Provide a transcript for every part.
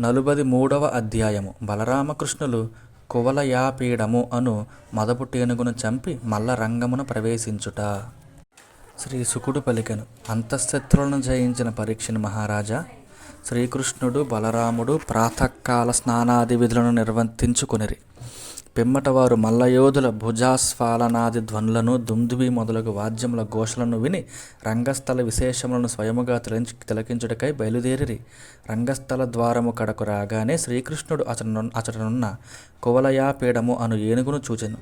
నలుబది మూడవ అధ్యాయము బలరామకృష్ణులు కువలయాపీడము అను మదపు టేనుగును చంపి మల్ల రంగమున ప్రవేశించుట. శ్రీ సుకుడు పలికెను అంతఃశత్రులను జయించిన పరీక్షను మహారాజా. శ్రీకృష్ణుడు బలరాముడు ప్రాతకాల స్నానాది విధులను నిర్వర్తించుకునిరి. పిమ్మట వారు మల్లయోధుల భుజాస్ఫాలనాది ధ్వనులను దుందుబి మొదలగు వాద్యముల ఘోషలను విని రంగస్థల విశేషములను స్వయముగా తిలకించు తిలకించుటకై బయలుదేరిరి. రంగస్థల ద్వారము కడకు రాగానే శ్రీకృష్ణుడు అతను అతడునున్న కువలయాపీడము అను ఏనుగును చూచెను.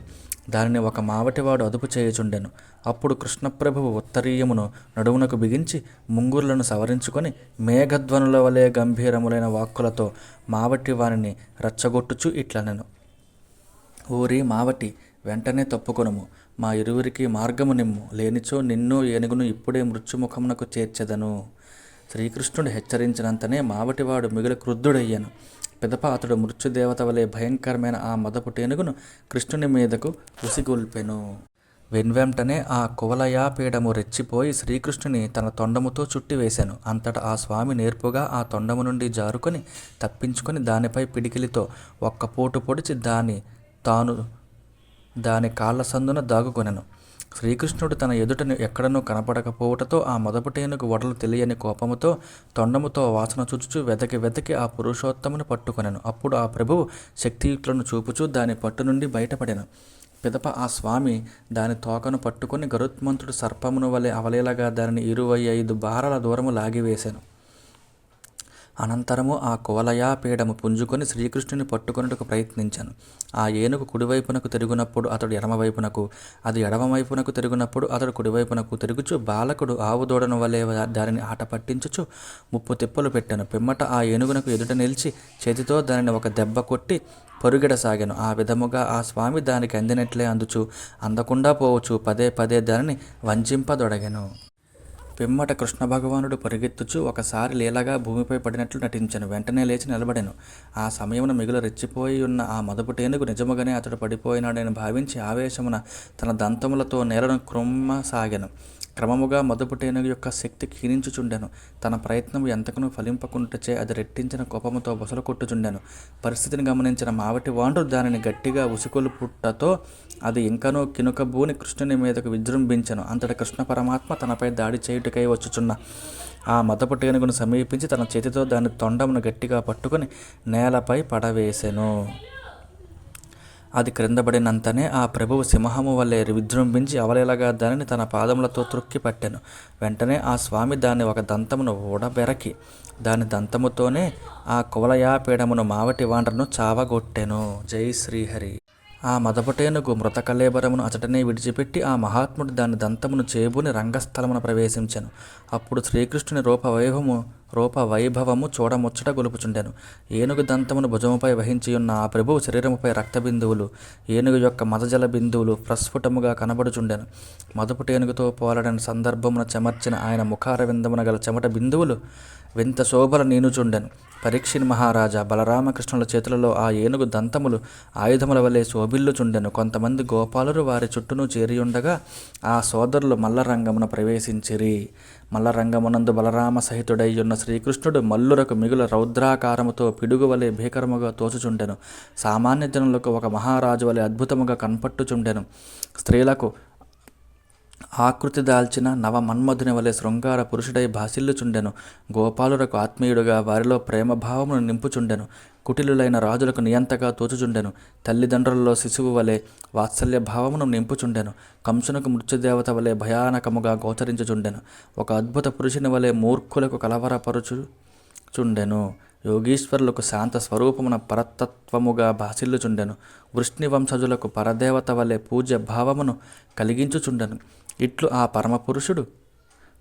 దానిని ఒక మావటివాడు అదుపు చేయుచుండెను. అప్పుడు కృష్ణప్రభువు ఉత్తరీయమును నడుమునకు బిగించి ముంగురులను సవరించుకొని మేఘధ్వనుల వలె గంభీరములైన వాక్కులతో మావటి వారిని రచ్చగొట్టుచు ఇట్లనెను. ఊరి మావటి వెంటనే తప్పుకొనుము. మా ఇరువురికి మార్గము నిమ్ము. లేనిచో నిన్ను ఏనుగును ఇప్పుడే మృత్యుముఖమునకు చేర్చెదను. శ్రీకృష్ణుడు హెచ్చరించినంతనే మావటివాడు మిగిలి క్రుద్ధుడయ్యాను. పిదప అతడు మృత్యుదేవత వలె భయంకరమైన ఆ మదపు టేనుగును కృష్ణుని మీదకు ఉసిగొల్పెను. వెన్వెంటనే ఆ కువలయాపీడము రెచ్చిపోయి శ్రీకృష్ణుని తన తొండముతో చుట్టివేశాను అంతటా ఆ స్వామి నేర్పుగా ఆ తొండము నుండి జారుకొని తప్పించుకొని దానిపై పిడికిలితో ఒక్క పోటు పొడిచి దాని తాను దాని కాళ్ళ సందున దాగుకొనెను. శ్రీకృష్ణుడు తన ఎదుటను ఎక్కడనూ కనపడకపోవటతో ఆ మొదపటేనుగు వడలు తెలియని కోపముతో తొండముతో వాసన చూచుచు వెతకి వెతకి ఆ పురుషోత్తమును పట్టుకొనెను. అప్పుడు ఆ ప్రభువు శక్తియుక్తులను చూపుచూ దాని పట్టు నుండి బయటపడెను. పిదప ఆ స్వామి దాని తోకను పట్టుకొని గరుత్మంతుడు సర్పమును వలె అవలేలగా దానిని ఇరవై ఐదు బారల దూరము లాగివేశాను అనంతరము ఆ కువలయాపీడము పుంజుకొని శ్రీకృష్ణుని పట్టుకొనుటకు ప్రయత్నించాను. ఆ ఏనుగు కుడివైపునకు తిరుగునప్పుడు అతడు ఎడమవైపునకు అది ఎడమవైపునకు తిరుగునప్పుడు అతడు కుడివైపునకు తిరుగుచు బాలకుడు ఆవు దూడను వలె దానిని ఆట పట్టించుచు ముప్పు తిప్పలు పెట్టాను. పిమ్మట ఆ ఏనుగునకు ఎదుట నిలిచి చేతితో దానిని ఒక దెబ్బ కొట్టి పొరుగెడసాగాను ఆ విధముగా ఆ స్వామి దానికి అందినట్లే అందుచు అందకుండా పోవచ్చు పదే పదే దానిని వంచింపదొడగెను పిమ్మట కృష్ణ భగవానుడు పరిగెత్తుచు ఒకసారి లీలగా భూమిపై పడినట్లు నటించను. వెంటనే లేచి నిలబడెను. ఆ సమయమున మిగులు రెచ్చిపోయి ఉన్న ఆ మదపుటేనుకు నిజముగానే అతడు పడిపోయినాడని భావించి ఆవేశమున తన దంతములతో నేలను క్రొమ్మసాగెను. క్రమముగా మదుపు యొక్క శక్తి క్షీణించుచుండెను. తన ప్రయత్నం ఎంతకును ఫలింపకుంటచే అది రెట్టించిన కోపముతో బొసలు కొట్టుచుండెను పరిస్థితిని గమనించిన మావటి వాండ్రు దానిని గట్టిగా ఉసుకొలు పుట్టతో అది ఇంకనూ కినుకబూని కృష్ణుని మీదకు విజృంభించెను. అంతటి కృష్ణ పరమాత్మ తనపై దాడి చేయుటకై వచ్చుచున్న ఆ మొదపుటేనుగును సమీపించి తన చేతితో దాని తొండమును గట్టిగా పట్టుకొని నేలపై పడవేసెను. అది క్రిందపడినంతనే ఆ ప్రభువు సింహము వలె విజృంభించి అవలేలగా దానిని తన పాదములతో త్రొక్కి పట్టాను. వెంటనే ఆ స్వామి దాన్ని ఒక దంతమును ఊడబెరకి దాని దంతముతోనే ఆ కువలయాపీడమును మావటి వాండ్రను చావగొట్టెను. జై శ్రీహరి. ఆ మదపటేనుగు మృత కలేబరమును అచటనే విడిచిపెట్టి ఆ మహాత్ముడు దాని దంతమును చేబుని రంగస్థలమున ప్రవేశించాను. అప్పుడు శ్రీకృష్ణుని రూపవైభవము రూప వైభవము చూడముచ్చట గొలుపుచుండెను. ఏనుగు దంతమును భుజముపై వహించి ఉన్న ఆ ప్రభువు శరీరముపై రక్త బిందువులు ఏనుగు యొక్క మదజల బిందువులు ప్రస్ఫుటముగా కనబడుచుండెను. మదుపుటేనుగుతో పోలడని సందర్భమున చెమర్చిన ఆయన ముఖార విందమున గల చెమట బిందువులు వింత శోభల నీనుచుండెను. పరీక్షిని మహారాజా బలరామకృష్ణుల చేతులలో ఆ ఏనుగు దంతములు ఆయుధముల వలె శోభిల్లుచుండెను. కొంతమంది గోపాలురు వారి చుట్టూను చేరియుండగా ఆ సోదరులు మల్లరంగమున ప్రవేశించిరి. మల్లరంగమునందు బలరామ సహితుడై ఉన్న శ్రీకృష్ణుడు మల్లురకు మిగుల రౌద్రాకారముతో పిడుగు వలె భీకరముగా తోచుచుండెను. సామాన్య జనులకు ఒక మహారాజు వలె అద్భుతముగా కనపట్టుచుండెను. స్త్రీలకు ఆకృతి దాల్చిన నవ మన్మధుని వలె శృంగార పురుషుడై భాసిల్లుచుండెను. గోపాలులకు ఆత్మీయుడుగా వారిలో ప్రేమభావమును నింపుచుండెను. కుటిలులైన రాజులకు నియంతగా తోచుచుండెను. తల్లిదండ్రులలో శిశువు వలె వాత్సల్య భావమును నింపుచుండెను. కంసునకు మృత్యుదేవత వలె భయానకముగా గోచరించుచుండెను. ఒక అద్భుత పురుషుని వలె మూర్ఖులకు కలవరపరుచు చుండెను యోగీశ్వరులకు శాంత స్వరూపమున పరతత్వముగా భాసిల్లుచుండెను. వృష్ణి వంశజులకు పరదేవత వలె పూజ్య భావమును కలిగించుచుండెను. ఇట్లు ఆ పరమపురుషుడు.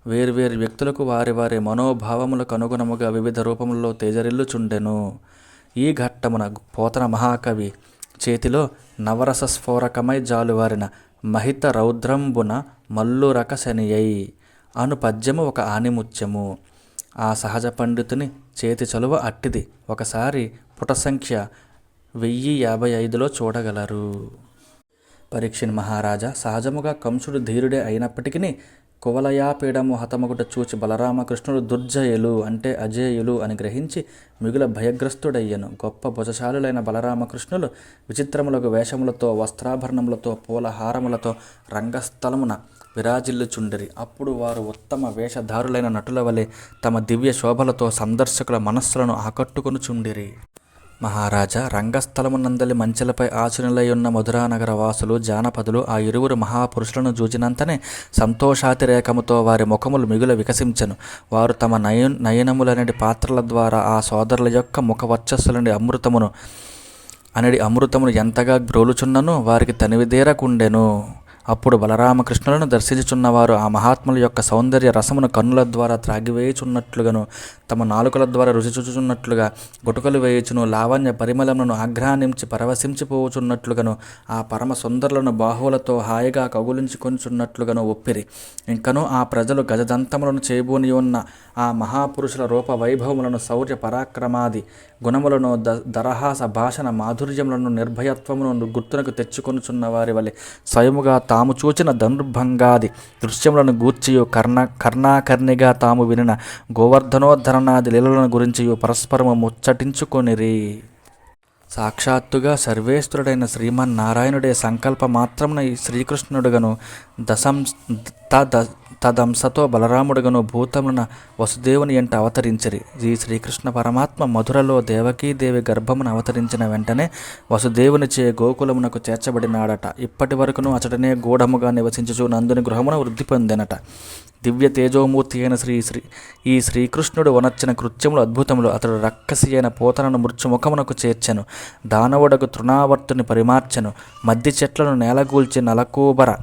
వేర్వేరు వ్యక్తులకు వారి వారి మనోభావములకు అనుగుణముగా వివిధ రూపములలో తేజరిల్లుచుండెను. ఈ ఘట్టమున పోతన మహాకవి చేతిలో నవరస స్ఫోరకమై జాలువారిన మహిత రౌద్రంబున మల్లురక శనియై అను పద్యము ఒక ఆనిముత్యము. ఆ సహజ పండితుని చేతి చలువ అట్టిది. ఒకసారి పుట సంఖ్య వెయ్యి యాభై ఐదులో చూడగలరు. పరీక్షిన్ మహారాజా సహజముగా కంసుడు ధీరుడే అయినప్పటికీ కువలయాపీడము హతమగుట చూచి బలరామకృష్ణుడు దుర్జయులు అంటే అజేయులు అని గ్రహించి మిగుల భయగ్రస్తుడయ్యను. గొప్ప భుజశాలులైన బలరామకృష్ణులు విచిత్రములకు వేషములతో వస్త్రాభరణములతో పూలహారములతో రంగస్థలమున విరాజిల్లుచుండిరి. అప్పుడు వారు ఉత్తమ వేషధారులైన నటుల వలె తమ దివ్య శోభలతో సందర్శకుల మనస్సులను ఆకట్టుకొనుచుండిరి. మహారాజా రంగస్థలమునందలి మంచెలపై ఆచరణలై ఉన్న మధురానగర వాసులు జానపదులు ఆ ఇరువురు మహాపురుషులను చూచినంతనే సంతోషాతిరేకముతో వారి ముఖములు మిగుల వికసించను. వారు తమ నయ నయనములనడి పాత్రల ద్వారా ఆ సోదరుల యొక్క ముఖ వర్చస్సులని అమృతమును అనేది అమృతమును ఎంతగా గ్రోలుచున్నను వారికి తనివిదేరకుండెను. అప్పుడు బలరామకృష్ణులను దర్శించుచున్నవారు ఆ మహాత్ముల యొక్క సౌందర్య రసమును కన్నుల ద్వారా త్రాగివేయుచున్నట్లుగాను తమ నాలుకల ద్వారా రుచి చూచుచున్నట్లుగా గుటుకలు వేయుచును లావణ్య పరిమళములను ఆఘ్రానించి పరవశించిపోవుచున్నట్లుగాను ఆ పరమ సుందరులను బాహువులతో హాయిగా కగులించుకొనిచున్నట్లుగాను ఒప్పిరి. ఇంకనూ ఆ ప్రజలు గజదంతములను చేబూని ఉన్న ఆ మహాపురుషుల రూప వైభవములను శౌర్య పరాక్రమాది గుణములను ద దరహాస భాషణ మాధుర్యములను నిర్భయత్వమును గుర్తునకు తెచ్చుకొనుచున్న వారి వలె స్వయముగా తాము చూచిన ధనుర్భంగాది దృశ్యములను గూర్చియు కర్ణ కర్ణాకర్ణిగా తాము వినిన గోవర్ధనోద్ధరణాది లీలలను గురించియు పరస్పరము ముచ్చటించుకొనిరి. సాక్షాత్తుగా సర్వేశ్వరుడైన శ్రీమన్నారాయణుడే సంకల్ప మాత్రమున ఈ శ్రీకృష్ణుడుగను దశం తద తదంశతో బలరాముడుగను భూతమున వసుదేవుని ఎంట అవతరించిరి. ఈ శ్రీకృష్ణ పరమాత్మ మధురలో దేవకీదేవి గర్భమున అవతరించిన వెంటనే వసుదేవునిచే గోకులమునకు చేర్చబడినాడట. ఇప్పటి వరకును అతడనే గూఢముగా నివసించుచు నందుని గృహమున వృద్ధి పొందెనట. దివ్య తేజోమూర్తి అయిన శ్రీ శ్రీ ఈ శ్రీకృష్ణుడు వనర్చిన కృత్యములు అద్భుతములు. అతడు రక్కసి అయిన పోతనను మృత్యుముఖమునకు చేర్చెను. దానవుడకు తృణావర్తుని పరిమార్చెను. మద్ది చెట్లను నేలగూల్చి నలకూబర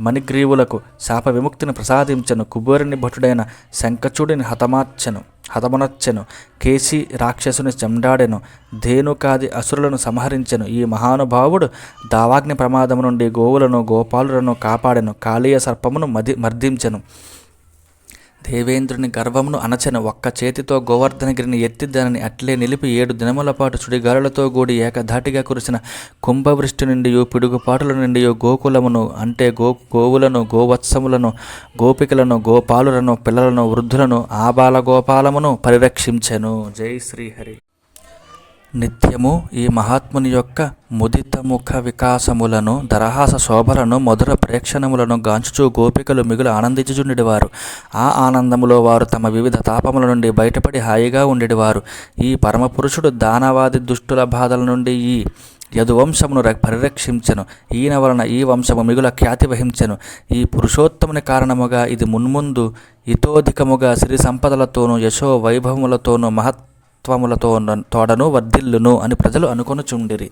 మణిగ్రీవులకు శాప విముక్తిని ప్రసాదించెను. కుబేరుని భటుడైన శంఖచుడిని హతమార్చెను హతమునర్చెను. కేసి రాక్షసుని చెండాడెను ధేనుకాది అసురులను సంహరించెను. ఈ మహానుభావుడు దావాగ్ని ప్రమాదము నుండి గోవులను గోపాలులను కాపాడెను. కాళీయ సర్పమును మది మర్దించెను. దేవేంద్రుని గర్వమును అనచన. ఒక్క చేతితో గోవర్ధనగిరిని ఎత్తి దానిని అట్లే నిలిపి ఏడు దినముల పాటు సుడిగాలులతో కూడి ఏకధాటిగా కురిసిన కుంభవృష్టి నుండి పిడుగుపాటుల నుండి గోకులమును అంటే గో గోవులను గోవత్సములను గోపికలను గోపాలులను పిల్లలను వృద్ధులను ఆబాల గోపాలమును పరిరక్షించెను. జై శ్రీహరి. నిత్యము ఈ మహాత్ముని యొక్క ముదిత ముఖ వికాసములను దరహాస శోభలను మధుర ప్రేక్షణములను గాంచుచూ గోపికలు మిగులు ఆనందించుచుండేవారు ఆ ఆనందములో వారు తమ వివిధ తాపముల నుండి బయటపడి హాయిగా ఉండేవారు ఈ పరమపురుషుడు దానవాది దుష్టుల బాధల నుండి ఈ యదువంశమును పరిరక్షించను పరిరక్షించెను. ఈయన వలన ఈ వంశము మిగుల ఖ్యాతి వహించెను. ఈ పురుషోత్తముని కారణముగా ఇది మున్ముందు ఇతోధికముగా సిరి సంపదలతోనూ యశో వైభవములతోనూ మహత్వములతో తోడను వర్ధిల్లును అని ప్రజలు అనుకొనుచుండిరి.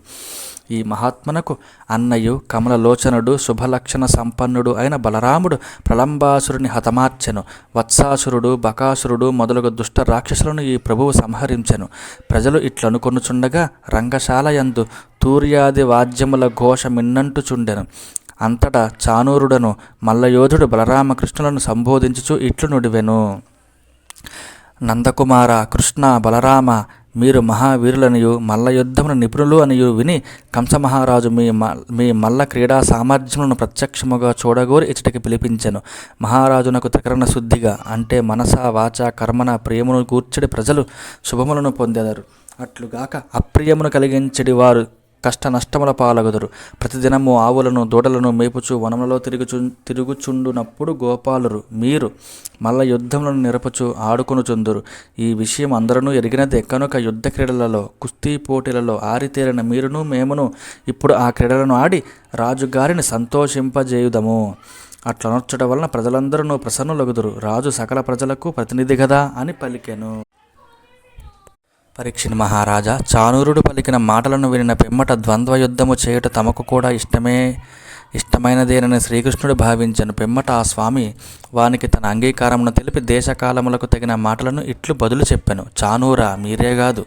ఈ మహాత్మనకు అన్నయు కమలలోచనుడు శుభలక్షణ సంపన్నుడు అయిన బలరాముడు ప్రళంబాసురుని హతమార్చెను. వత్సాసురుడు బకాసురుడు మొదలగు దుష్ట రాక్షసులను ఈ ప్రభువు సంహరించెను. ప్రజలు ఇట్లనుకొనుచుండగా రంగశాలయందు తూర్యాది వాద్యముల ఘోష మిన్నంటుచుండెను. అంతటా చానూరుడను మల్లయోధుడు బలరామకృష్ణులను సంబోధించుచు ఇట్లు నుడివెను. నందకుమార కృష్ణ బలరామ మీరు మహావీరులనియు మల్ల యుద్ధమున నిపుణులు అనియు విని కంసమహారాజు మీ మ మీ మల్ల క్రీడా సామర్థ్యములను ప్రత్యక్షముగా చూడగోరి ఇచ్చటికి పిలిపించెను. మహారాజునకు త్రికరణ శుద్ధిగా అంటే మనస వాచ కర్మన ప్రియమును కూర్చడి ప్రజలు శుభములను పొందెదరు. అట్లుగాక అప్రియమును కలిగించడి వారు కష్ట నష్టముల పాలగుదురు. ప్రతిదినము ఆవులను దూడలను మేపుచు వనములలో తిరుగుచు తిరుగుచుండునప్పుడు గోపాలురు మీరు మల్ల యుద్ధములను నిరపచు ఆడుకొనుచుందురు. ఈ విషయం అందరూ ఎరిగినదే కనుక యుద్ధ క్రీడలలో కుస్తీ పోటీలలో ఆరితేరిన మీరును మేమును ఇప్పుడు ఆ క్రీడలను ఆడి రాజుగారిని సంతోషింపజేయుదము. అట్లనొచ్చట వలన ప్రజలందరూ ప్రసన్నులగుదురు. రాజు సకల ప్రజలకు ప్రతినిధి గదా అని పలికెను. పరీక్షిణ్ మహారాజా చానూరుడు పలికిన మాటలను వినిన పిమ్మట ద్వంద్వ యుద్ధము చేయుట తమకు కూడా ఇష్టమే ఇష్టమైనదేనని శ్రీకృష్ణుడు భావించను. పిమ్మట ఆ స్వామి వానికి తన అంగీకారమును తెలిపి దేశకాలములకు తగిన మాటలను ఇట్లు బదులు చెప్పాను. చానూరా మీరే కాదు.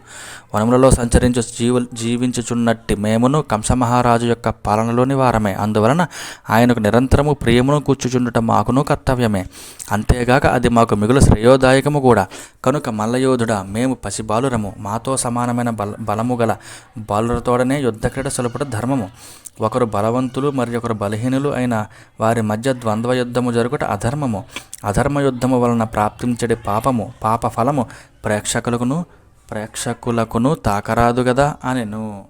వనములలో సంచరించు జీవు జీవించుచున్నట్టి మేమును కంసమహారాజు యొక్క పాలనలోని వారమే. అందువలన ఆయనకు నిరంతరము ప్రియమును కూర్చుచుండుట మాకును కర్తవ్యమే. అంతేగాక అది మాకు మిగులు శ్రేయోదాయకము కూడా. కనుక మల్లయోధుడా మేము పసిబాలురము. మాతో సమానమైన బల బలము గల బాలురతోడనే యుద్ధక్రీడ సలుపుట ధర్మము. ఒకరు బలవంతులు మరి ఒకరు బలహీనులు అయిన వారి మధ్య ద్వంద్వ యుద్ధము జరుగుట అధర్మము. ధర్మము అధర్మ యుద్ధము వలన ప్రాప్తించడి పాపము పాప ఫలము ప్రేక్షకులకును ప్రేక్షకులకును తాకరాదు గదా అనెను.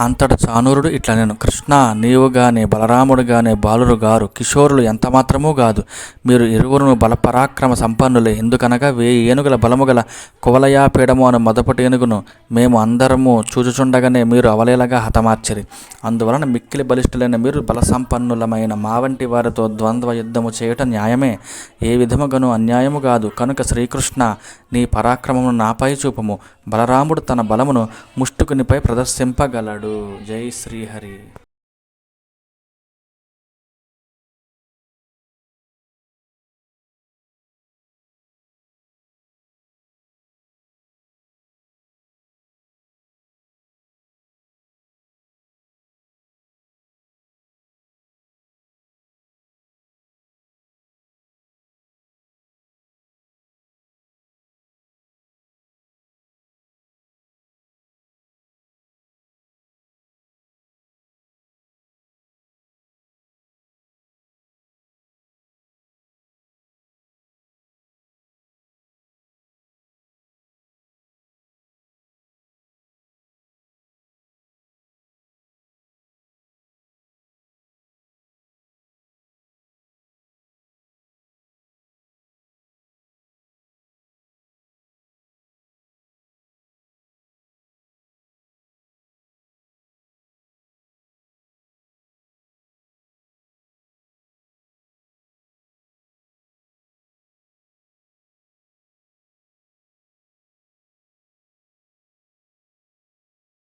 అంతట చానూరుడు ఇట్లా నేను కృష్ణ నీవు గాని బలరాముడు గాని బాలురు గారు కిషోరులు ఎంతమాత్రమూ కాదు. మీరు ఇరువురును బలపరాక్రమ సంపన్నులే. ఎందుకనగా వేయి ఏనుగుల బలము గల కువలయాపీడము అను మొదపటి ఏనుగును మేము అందరము చూచుచుండగానే మీరు అవలేలగా హతమార్చిరి. అందువలన మిక్కిలి బలిష్ఠులైన మీరు బలసంపన్నులమైన మా వంటి వారితో ద్వంద్వ యుద్ధము చేయటం న్యాయమే. ఏ విధముగాను అన్యాయము కాదు. కనుక శ్రీకృష్ణ నీ పరాక్రమమును నాపై చూపము. బలరాముడు తన బలమును ముష్టుకునిపై ప్రదర్శింపగలడు. జై శ్రీహరి.